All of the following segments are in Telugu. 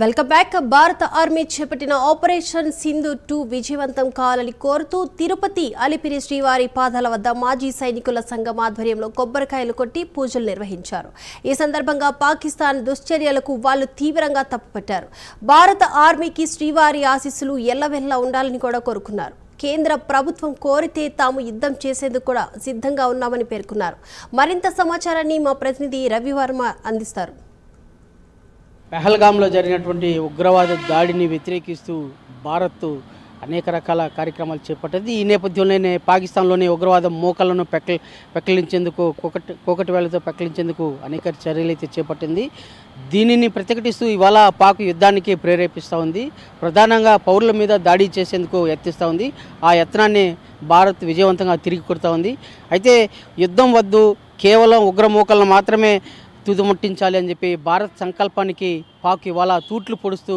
Welcome back. భారత ఆర్మీ చేపట్టిన ఆపరేషన్ సింధు టూ విజయవంతం కావాలని కోరుతూ తిరుపతి అలిపిరి శ్రీవారి పాదాల వద్ద మాజీ సైనికుల సంఘం ఆధ్వర్యంలో కొబ్బరికాయలు కొట్టి పూజలు నిర్వహించారు. ఈ సందర్భంగా పాకిస్తాన్ దుశ్చర్యలకు వాళ్ళు తీవ్రంగా తప్పుపట్టారు. భారత ఆర్మీకి శ్రీవారి ఆశీస్సులు ఎల్లవెల్లా ఉండాలని కూడా కోరుకున్నారు. కేంద్ర ప్రభుత్వం కోరితే తాము యుద్ధం చేసేందుకు కూడా సిద్ధంగా ఉన్నామని పేర్కొన్నారు. మరింత సమాచారాన్ని మా ప్రతినిధి రవివర్మ అందిస్తారు. పెహల్గాంలో జరిగినటువంటి ఉగ్రవాద దాడిని వ్యతిరేకిస్తూ భారత్ అనేక రకాల కార్యక్రమాలు చేపట్టింది. ఈ నేపథ్యంలోనే పాకిస్తాన్లోని ఉగ్రవాద మోకలను పెక్క పెక్కలించేందుకు కోకటి కోకటి వేలతో పెక్కలించేందుకు అనేక చర్యలు అయితే చేపట్టింది. దీనిని ప్రతిఘటిస్తూ ఇవాళ పాక్ యుద్ధానికి ప్రేరేపిస్తూ ఉంది. ప్రధానంగా పౌరుల మీద దాడి చేసేందుకు యత్నిస్తూ ఉంది. ఆ యత్నాన్ని భారత్ విజయవంతంగా తిరిగి కొడుతూ ఉంది. అయితే యుద్ధం వద్దు కేవలం ఉగ్రమూకలను మాత్రమే తుదిముట్టించాలి అని చెప్పి భారత్ సంకల్పానికి పాక్ ఇవాళ తూట్లు పొడుస్తూ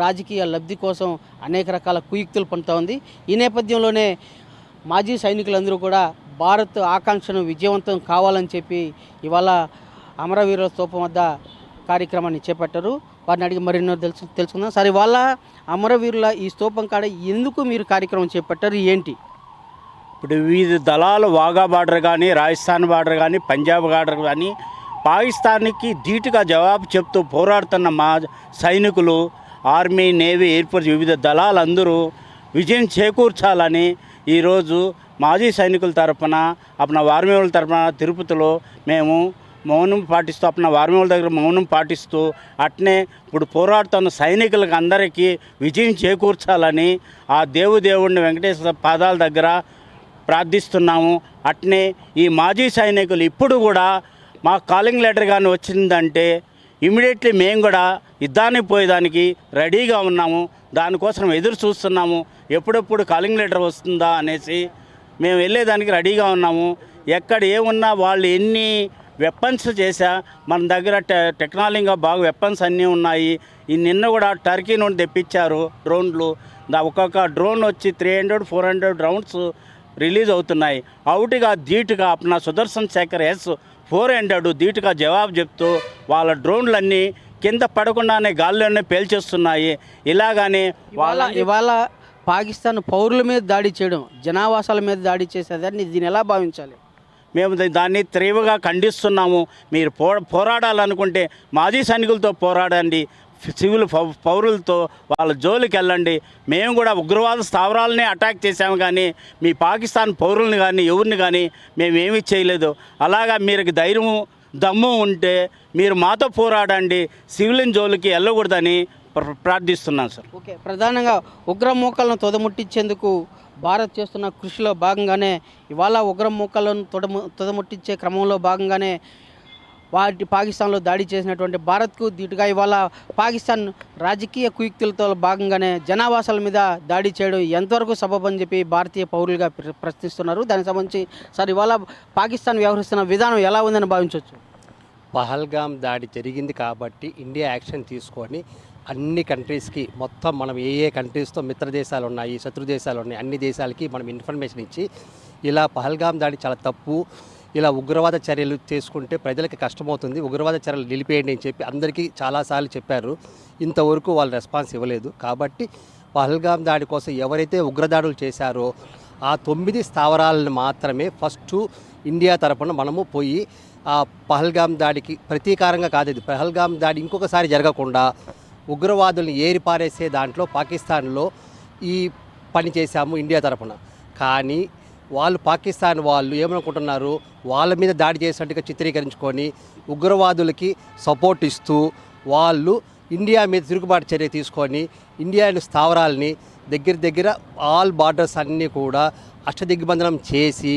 రాజకీయ లబ్ధి కోసం అనేక రకాల కుయుక్తులు పడుతూ ఉంది. ఈ నేపథ్యంలోనే మాజీ సైనికులందరూ కూడా భారత్ ఆకాంక్షను విజయవంతం కావాలని చెప్పి ఇవాళ అమరవీరుల స్తూపం వద్ద కార్యక్రమాన్ని చేపట్టారు. వారిని అడిగి మరెన్నో తెలుసు తెలుసుకుందాం. సరే ఇవాళ అమరవీరుల ఈ స్తూపం కాడ ఎందుకు మీరు కార్యక్రమం చేపట్టారు? ఏంటి? ఇప్పుడు వివిధ దళాలు వాగా బార్డర్ కానీ రాజస్థాన్ బార్డర్ కానీ పంజాబ్ బార్డర్ కానీ పాకిస్తాన్కి ధీటుగా జవాబు చెప్తూ పోరాడుతున్న మా సైనికులు ఆర్మీ నేవీ ఎయిర్ ఫోర్స్ వివిధ దళాలందరూ విజయం చేకూర్చాలని ఈరోజు మాజీ సైనికుల తరపున అప్పుడు వార్మేవుల తరఫున తరపున తిరుపతిలో మేము మౌనం పాటిస్తూ అప్పుడు వార్మేవుల దగ్గర మౌనం పాటిస్తూ అట్నే ఇప్పుడు పోరాడుతున్న సైనికులకు అందరికీ విజయం చేకూర్చాలని ఆ దేవుదేవుడిని వెంకటేశ్వర పాదాల దగ్గర ప్రార్థిస్తున్నాము. అట్నే ఈ మాజీ సైనికులు ఇప్పుడు కూడా మా కాలింగ్ లెటర్ కానీ వచ్చిందంటే ఇమీడియట్లీ మేము కూడా యుద్ధానికి పోయేదానికి రెడీగా ఉన్నాము. దానికోసం ఎదురు చూస్తున్నాము. ఎప్పుడెప్పుడు కాలింగ్ లెటర్ వస్తుందా అనేసి మేము వెళ్ళేదానికి రెడీగా ఉన్నాము. ఎక్కడ ఏమున్నా వాళ్ళు ఎన్ని వెపన్స్ చేశా మన దగ్గర టె టెక్నాలజీగా బాగా వెపన్స్ అన్నీ ఉన్నాయి. ఈ నిన్న కూడా టర్కీ నుండి తెప్పించారు డ్రోన్లు. దా ఒక్కొక్క డ్రోన్ వచ్చి three hundred four hundred rounds release అవుతున్నాయి. అవుటిగా ధీటుగా నా సుదర్శన్ శేఖర్ ఎస్ ఫోర్ హండ్రెడ్ ధీటుగా జవాబు చెప్తూ వాళ్ళ డ్రోన్లన్నీ కింద పడకుండానే గాల్లోనే పేల్చేస్తున్నాయి. ఇలాగానే ఇవాళ ఇవాళ పాకిస్తాన్ పౌరుల మీద దాడి చేయడం జనావాసాల మీద దాడి చేసేదాన్ని దీన్ని ఎలా భావించాలి? మేము దాన్ని తీవ్రంగా ఖండిస్తున్నాము. మీరు పో పోరాడాలనుకుంటే మాజీ సైనికులతో పోరాడండి. సివిల్ పౌ- పౌరులతో వాళ్ళ జోలికి వెళ్ళండి. మేము కూడా ఉగ్రవాద స్థావరాలనే అటాక్ చేశాము కానీ మీ పాకిస్తాన్ పౌరుల్ని కానీ ఎవరిని కానీ మేమేమి చేయలేదు. అలాగా మీరు ధైర్యము దమ్ము ఉంటే మీరు మాతో పోరాడండి. సివిలిన్ జోలికి వెళ్ళకూడదని ప్ర- ప్రార్థిస్తున్నాను సార్. ఓకే. ప్రధానంగా ఉగ్రమూకలను తొదముట్టించేందుకు భారత్ చేస్తున్న కృషిలో భాగంగానే ఇవాళ ఉగ్రమూకలను తొడము తొదముట్టించే క్రమంలో భాగంగానే వాటి పాకిస్తాన్లో దాడి చేసినటువంటి భారత్కు దీటుగా ఇవాళ పాకిస్తాన్ రాజకీయ కుయుక్తులతో భాగంగానే జనావాసాల మీద దాడి చేయడం ఎంతవరకు సబబని చెప్పి భారతీయ పౌరులుగా ప్ర- ప్రశ్నిస్తున్నారు. దానికి సంబంధించి సార్ ఇవాళ పాకిస్తాన్ వ్యవహరిస్తున్న విధానం ఎలా ఉందని భావించవచ్చు? పహల్గామ్ దాడి జరిగింది కాబట్టి ఇండియా యాక్షన్ తీసుకొని అన్ని కంట్రీస్కి మొత్తం మనం ఏ ఏ కంట్రీస్తో మిత్ర దేశాలు ఉన్నాయి శత్రు దేశాలు ఉన్నాయి అన్ని దేశాలకి మనం ఇన్ఫర్మేషన్ ఇచ్చి ఇలా పహల్గామ్ దాడి చాలా తప్పు. ఇలా ఉగ్రవాద చర్యలు చేసుకుంటే ప్రజలకి కష్టమవుతుంది. ఉగ్రవాద చర్యలు నిలిపేయండి అని చెప్పి అందరికీ చాలాసార్లు చెప్పారు. ఇంతవరకు వాళ్ళు రెస్పాన్స్ ఇవ్వలేదు. కాబట్టి పహల్గాం దాడి కోసం ఎవరైతే ఉగ్రదాడులు చేశారో ఆ తొమ్మిది స్థావరాలను మాత్రమే ఫస్ట్ ఇండియా తరపున మనము పోయి ఆ పహల్గాం దాడికి ప్రతీకారంగా కాదు ఇది. పహల్గాం దాడి ఇంకొకసారి జరగకుండా ఉగ్రవాదుల్ని ఏరిపారేసే దాంట్లో పాకిస్తాన్లో ఈ పని చేశాము ఇండియా తరపున. కానీ వాళ్ళు పాకిస్తాన్ వాళ్ళు ఏమనుకుంటున్నారు? వాళ్ళ మీద దాడి చేసినట్టుగా చిత్రీకరించుకొని ఉగ్రవాదులకి సపోర్ట్ ఇస్తూ వాళ్ళు ఇండియా మీద తిరుగుబాటు చర్య తీసుకొని ఇండియా స్థావరాలని దగ్గర దగ్గర ఆల్ బార్డర్స్ అన్నీ కూడా అష్టదిగ్బంధనం చేసి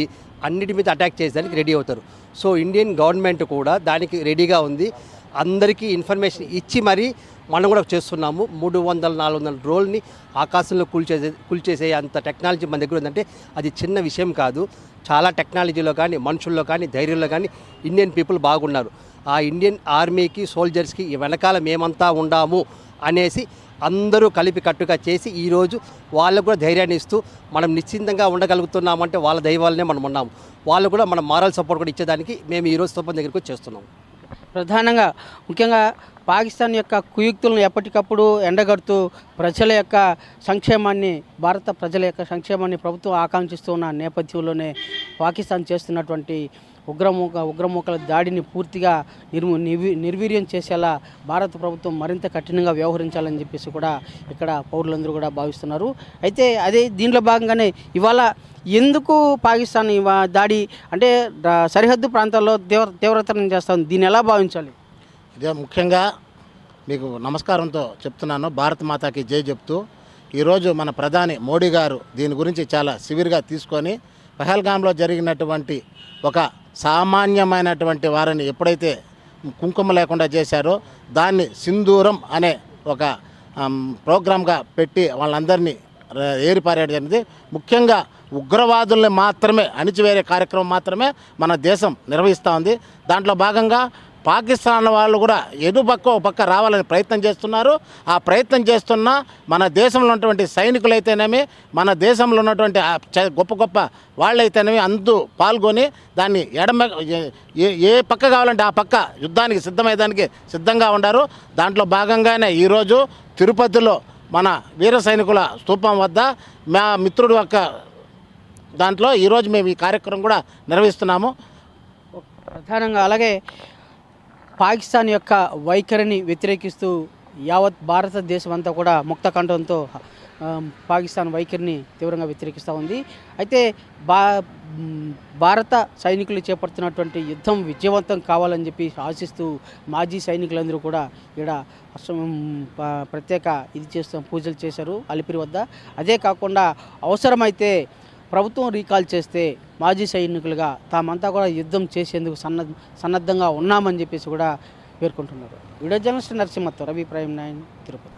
అన్నిటి మీద అటాక్ చేసేదానికి రెడీ అవుతారు. సో ఇండియన్ గవర్నమెంట్ కూడా దానికి రెడీగా ఉంది. అందరికీ ఇన్ఫర్మేషన్ ఇచ్చి మరీ మనం కూడా చేస్తున్నాము. మూడు వందల నాలుగు వందల డ్రోల్ని ఆకాశంలో కూల్చేసే కూల్చేసే అంత టెక్నాలజీ మన దగ్గర ఉందంటే అది చిన్న విషయం కాదు. చాలా టెక్నాలజీలో కానీ మనుషుల్లో కానీ ధైర్యంలో కానీ ఇండియన్ పీపుల్ బాగున్నారు. ఆ ఇండియన్ ఆర్మీకి సోల్జర్స్కి వెనకాల మేమంతా ఉండాము అనేసి అందరూ కలిపి కట్టుగా చేసి ఈరోజు వాళ్ళకు కూడా ధైర్యాన్ని ఇస్తూ మనం నిశ్చింతంగా ఉండగలుగుతున్నామంటే వాళ్ళ దైవాలనే మనం ఉన్నాము. వాళ్ళు కూడా మనం మారల్ సపోర్ట్ కూడా ఇచ్చేదానికి మేము ఈరోజు స్తూపం దగ్గరికి వచ్చి ప్రధానంగా ముఖ్యంగా పాకిస్తాన్ యొక్క కుయుక్తులను ఎప్పటికప్పుడు ఎండగడుతూ ప్రజల యొక్క సంక్షేమాన్ని భారత ప్రజల యొక్క సంక్షేమాన్ని ప్రభుత్వం ఆకాంక్షిస్తూ ఉన్న నేపథ్యంలోనే పాకిస్తాన్ చేస్తున్నటువంటి ఉగ్రమూక ఉగ్రమూకల దాడిని పూర్తిగా నిర్ము నిర్వీర్యం చేసేలా భారత ప్రభుత్వం మరింత కఠినంగా వ్యవహరించాలని చెప్పేసి కూడా ఇక్కడ పౌరులందరూ కూడా భావిస్తున్నారు. అయితే అదే దీంట్లో భాగంగానే ఇవాళ ఎందుకు పాకిస్తాన్ దాడి అంటే సరిహద్దు ప్రాంతాల్లో తీవ్ర తీవ్రతరం చేస్తాం దీన్ని ఎలా భావించాలి? ఇదే ముఖ్యంగా మీకు నమస్కారంతో చెప్తున్నాను. భారత మాతాకి జై చెప్తూ ఈరోజు మన ప్రధాని మోడీ గారు దీని గురించి చాలా సివిర్గా తీసుకొని పహల్గాంలో జరిగినటువంటి ఒక సామాన్యమైనటువంటి వారిని ఎప్పుడైతే కుంకుమ లేకుండా చేశారో దాన్ని సింధూరం అనే ఒక ప్రోగ్రామ్గా పెట్టి వాళ్ళందరినీ ఏరిపారేయడం జరిగింది. ముఖ్యంగా ఉగ్రవాదుల్ని మాత్రమే అణిచివేరే కార్యక్రమం మాత్రమే మన దేశం నిర్వహిస్తూ ఉంది. దాంట్లో భాగంగా పాకిస్తాన్ వాళ్ళు కూడా ఎటు పక్క ఒక పక్క రావాలని ప్రయత్నం చేస్తున్నారు. ఆ ప్రయత్నం చేస్తున్న మన దేశంలో ఉన్నటువంటి సైనికులైతేనేమి మన దేశంలో ఉన్నటువంటి చ- గొప్ప గొప్ప వాళ్ళైతేనేమి అందు పాల్గొని దాన్ని ఎడమ ఏ- ఏ పక్క కావాలంటే ఆ పక్క యుద్ధానికి సిద్ధమయ్యేదానికి సిద్ధంగా ఉన్నారు దాంట్లో భాగంగానే ఈరోజు తిరుపతిలో మన వీర సైనికుల స్తూపం వద్ద మా మిత్రుడు యొక్క దాంట్లో ఈరోజు మేము ఈ కార్యక్రమం కూడా నిర్వహిస్తున్నాము. ప్రధానంగా అలాగే పాకిస్తాన్ యొక్క వైఖరిని వ్యతిరేకిస్తూ యావత్ భారతదేశం అంతా కూడా ముక్త కంఠంతో పాకిస్తాన్ వైఖరిని తీవ్రంగా వ్యతిరేకిస్తూ ఉంది. అయితే బా భారత సైనికులు చేపడుతున్నటువంటి యుద్ధం విజయవంతం కావాలని చెప్పి ఆశిస్తూ మాజీ సైనికులందరూ కూడా ఇక్కడ ప్రత్యేక ఇది చేస్తూ పూజలు చేశారు అలిపిరి వద్ద. అదే కాకుండా అవసరమైతే ప్రభుత్వం రీకాల్ చేస్తే మాజీ సైనికులుగా తామంతా కూడా యుద్ధం చేసేందుకు సన్న సన్నద్ధంగా ఉన్నామని చెప్పేసి కూడా పేర్కొంటున్నారు. వీడియో జర్నలిస్ట్ నరసింహత్వ రవి ప్రైమ్ నాయన్ తిరుపతి.